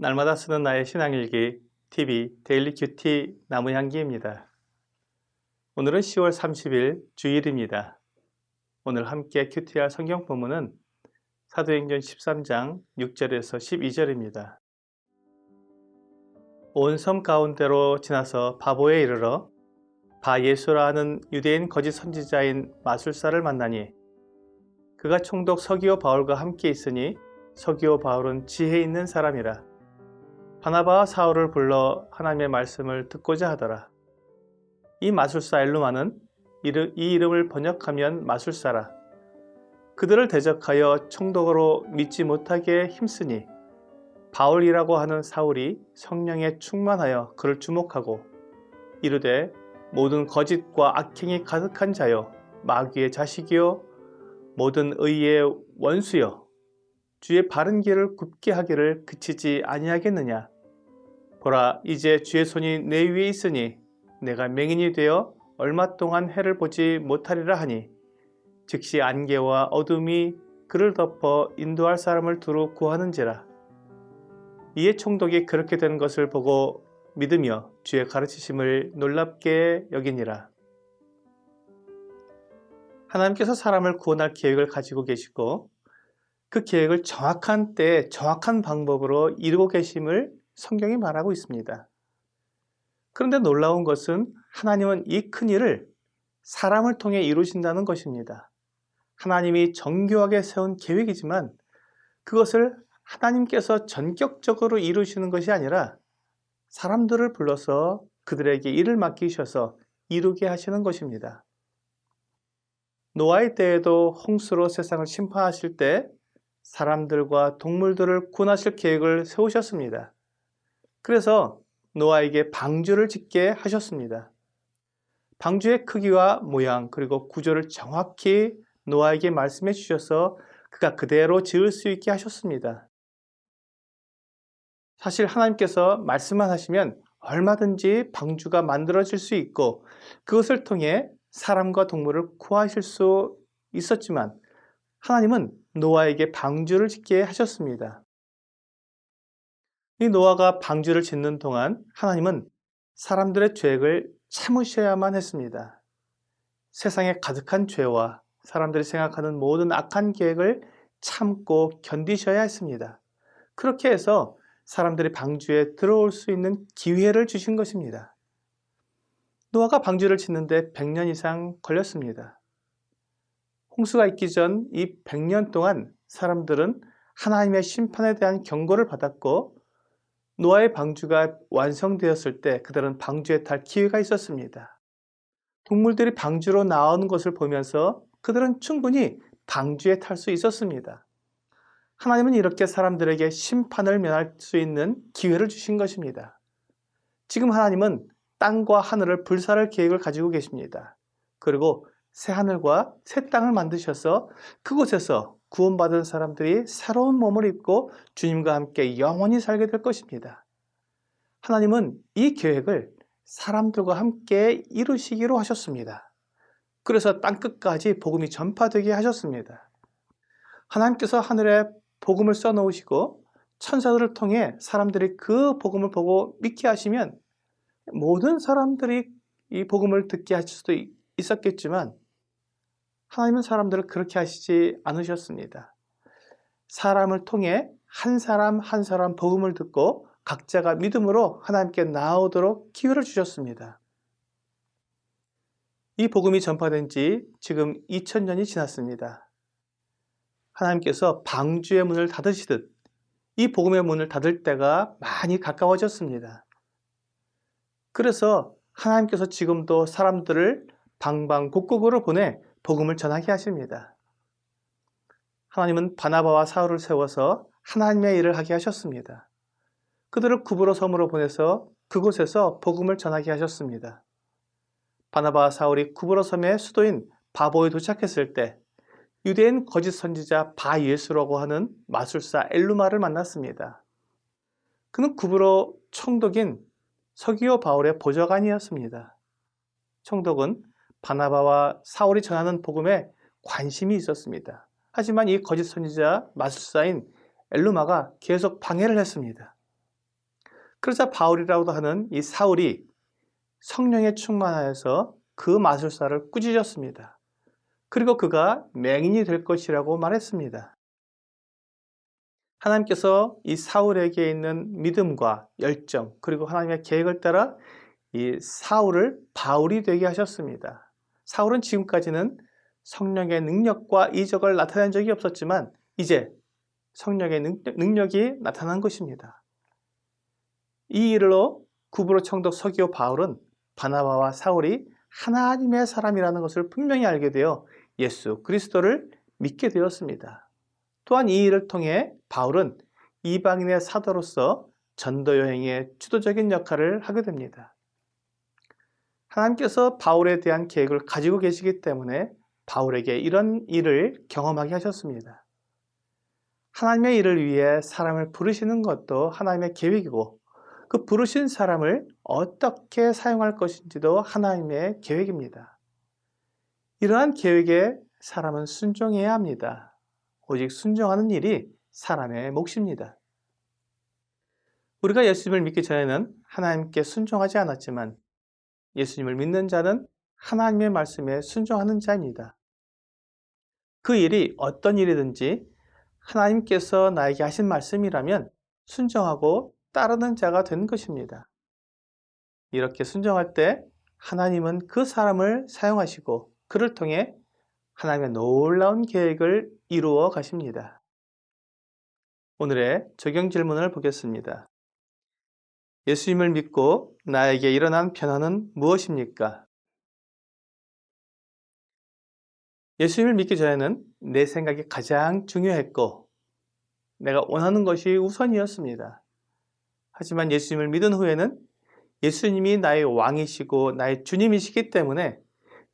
날마다 쓰는 나의 신앙일기 TV 데일리 큐티 나무향기입니다. 오늘은 10월 30일 주일입니다. 오늘 함께 큐티할 성경 본문은 사도행전 13장 6절에서 12절입니다. 온 섬 가운데로 지나서 바보에 이르러 바 예수라 하는 유대인 거짓 선지자인 마술사를 만나니 그가 총독 서기오 바울과 함께 있으니 서기오 바울은 지혜 있는 사람이라 바나바와 사울을 불러 하나님의 말씀을 듣고자 하더라. 이 마술사 엘루마는 이 이름을 번역하면 마술사라. 그들을 대적하여 총독으로 믿지 못하게 힘쓰니 바울이라고 하는 사울이 성령에 충만하여 그를 주목하고 이르되 모든 거짓과 악행이 가득한 자여 마귀의 자식이요 모든 의의 원수여 주의 바른 길을 굽게 하기를 그치지 아니하겠느냐? 보라 이제 주의 손이 내 위에 있으니 내가 맹인이 되어 얼마 동안 해를 보지 못하리라 하니 즉시 안개와 어둠이 그를 덮어 인도할 사람을 두루 구하는지라. 이에 총독이 그렇게 된 것을 보고 믿으며 주의 가르치심을 놀랍게 여기니라. 하나님께서 사람을 구원할 계획을 가지고 계시고 그 계획을 정확한 때에 정확한 방법으로 이루고 계심을 성경이 말하고 있습니다. 그런데 놀라운 것은 하나님은 이 큰 일을 사람을 통해 이루신다는 것입니다. 하나님이 정교하게 세운 계획이지만 그것을 하나님께서 전격적으로 이루시는 것이 아니라 사람들을 불러서 그들에게 일을 맡기셔서 이루게 하시는 것입니다. 노아의 때에도 홍수로 세상을 심판하실 때 사람들과 동물들을 구원하실 계획을 세우셨습니다. 그래서 노아에게 방주를 짓게 하셨습니다. 방주의 크기와 모양 그리고 구조를 정확히 노아에게 말씀해 주셔서 그가 그대로 지을 수 있게 하셨습니다. 사실 하나님께서 말씀만 하시면 얼마든지 방주가 만들어질 수 있고 그것을 통해 사람과 동물을 구하실 수 있었지만 하나님은 노아에게 방주를 짓게 하셨습니다. 이 노아가 방주를 짓는 동안 하나님은 사람들의 죄를 참으셔야만 했습니다. 세상에 가득한 죄와 사람들이 생각하는 모든 악한 계획을 참고 견디셔야 했습니다. 그렇게 해서 사람들이 방주에 들어올 수 있는 기회를 주신 것입니다. 노아가 방주를 짓는데 100년 이상 걸렸습니다. 홍수가 있기 전 이 100년 동안 사람들은 하나님의 심판에 대한 경고를 받았고 노아의 방주가 완성되었을 때 그들은 방주에 탈 기회가 있었습니다. 동물들이 방주로 나오는 것을 보면서 그들은 충분히 방주에 탈 수 있었습니다. 하나님은 이렇게 사람들에게 심판을 면할 수 있는 기회를 주신 것입니다. 지금 하나님은 땅과 하늘을 불살할 계획을 가지고 계십니다. 그리고 새 하늘과 새 땅을 만드셔서 그곳에서 구원받은 사람들이 새로운 몸을 입고 주님과 함께 영원히 살게 될 것입니다. 하나님은 이 계획을 사람들과 함께 이루시기로 하셨습니다. 그래서 땅끝까지 복음이 전파되게 하셨습니다. 하나님께서 하늘에 복음을 써놓으시고 천사들을 통해 사람들이 그 복음을 보고 믿게 하시면 모든 사람들이 이 복음을 듣게 하실 수도 있었겠지만 하나님은 사람들을 그렇게 하시지 않으셨습니다. 사람을 통해 한 사람 한 사람 복음을 듣고 각자가 믿음으로 하나님께 나오도록 기회를 주셨습니다. 이 복음이 전파된 지 지금 2000년이 지났습니다. 하나님께서 방주의 문을 닫으시듯 이 복음의 문을 닫을 때가 많이 가까워졌습니다. 그래서 하나님께서 지금도 사람들을 방방 곡곡으로 보내 복음을 전하게 하십니다. 하나님은 바나바와 사울을 세워서 하나님의 일을 하게 하셨습니다. 그들을 구브로 섬으로 보내서 그곳에서 복음을 전하게 하셨습니다. 바나바와 사울이 구브로 섬의 수도인 바보에 도착했을 때 유대인 거짓 선지자 바 예수라고 하는 마술사 엘루마를 만났습니다. 그는 구브로 총독인 서기오 바울의 보좌관이었습니다. 총독은 바나바와 사울이 전하는 복음에 관심이 있었습니다. 하지만 이 거짓 선지자 마술사인 엘루마가 계속 방해를 했습니다. 그러자 바울이라고도 하는 이 사울이 성령에 충만하여서 그 마술사를 꾸짖었습니다. 그리고 그가 맹인이 될 것이라고 말했습니다. 하나님께서 이 사울에게 있는 믿음과 열정 그리고 하나님의 계획을 따라 이 사울을 바울이 되게 하셨습니다. 사울은 지금까지는 성령의 능력과 이적을 나타낸 적이 없었지만 이제 성령의 능력, 이 나타난 것입니다. 이 일로 구브로 청독 서기오 바울은 바나바와 사울이 하나님의 사람이라는 것을 분명히 알게 되어 예수 그리스도를 믿게 되었습니다. 또한 이 일을 통해 바울은 이방인의 사도로서 전도 여행의 주도적인 역할을 하게 됩니다. 하나님께서 바울에 대한 계획을 가지고 계시기 때문에 바울에게 이런 일을 경험하게 하셨습니다. 하나님의 일을 위해 사람을 부르시는 것도 하나님의 계획이고 그 부르신 사람을 어떻게 사용할 것인지도 하나님의 계획입니다. 이러한 계획에 사람은 순종해야 합니다. 오직 순종하는 일이 사람의 몫입니다. 우리가 예수님을 믿기 전에는 하나님께 순종하지 않았지만 예수님을 믿는 자는 하나님의 말씀에 순종하는 자입니다. 그 일이 어떤 일이든지 하나님께서 나에게 하신 말씀이라면 순종하고 따르는 자가 되는 것입니다. 이렇게 순종할 때 하나님은 그 사람을 사용하시고 그를 통해 하나님의 놀라운 계획을 이루어 가십니다. 오늘의 적용 질문을 보겠습니다. 예수님을 믿고 나에게 일어난 변화는 무엇입니까? 예수님을 믿기 전에는 내 생각이 가장 중요했고 내가 원하는 것이 우선이었습니다. 하지만 예수님을 믿은 후에는 예수님이 나의 왕이시고 나의 주님이시기 때문에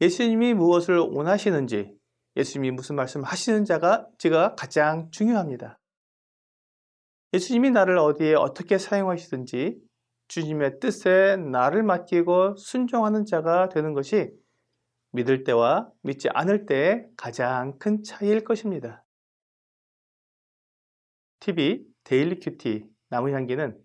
예수님이 무엇을 원하시는지 예수님이 무슨 말씀을 하시는 자가 제가 가장 중요합니다. 예수님이 나를 어디에 어떻게 사용하시든지 주님의 뜻에 나를 맡기고 순종하는 자가 되는 것이 믿을 때와 믿지 않을 때의 가장 큰 차이일 것입니다. TV 데일리 큐티 나무향기는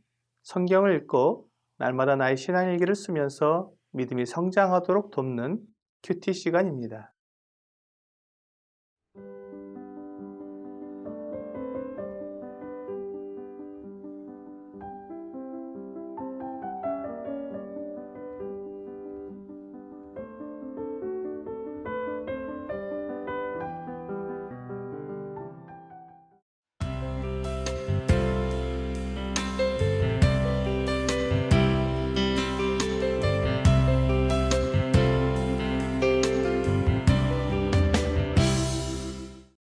성경을 읽고 날마다 나의 신앙일기를 쓰면서 믿음이 성장하도록 돕는 큐티 시간입니다.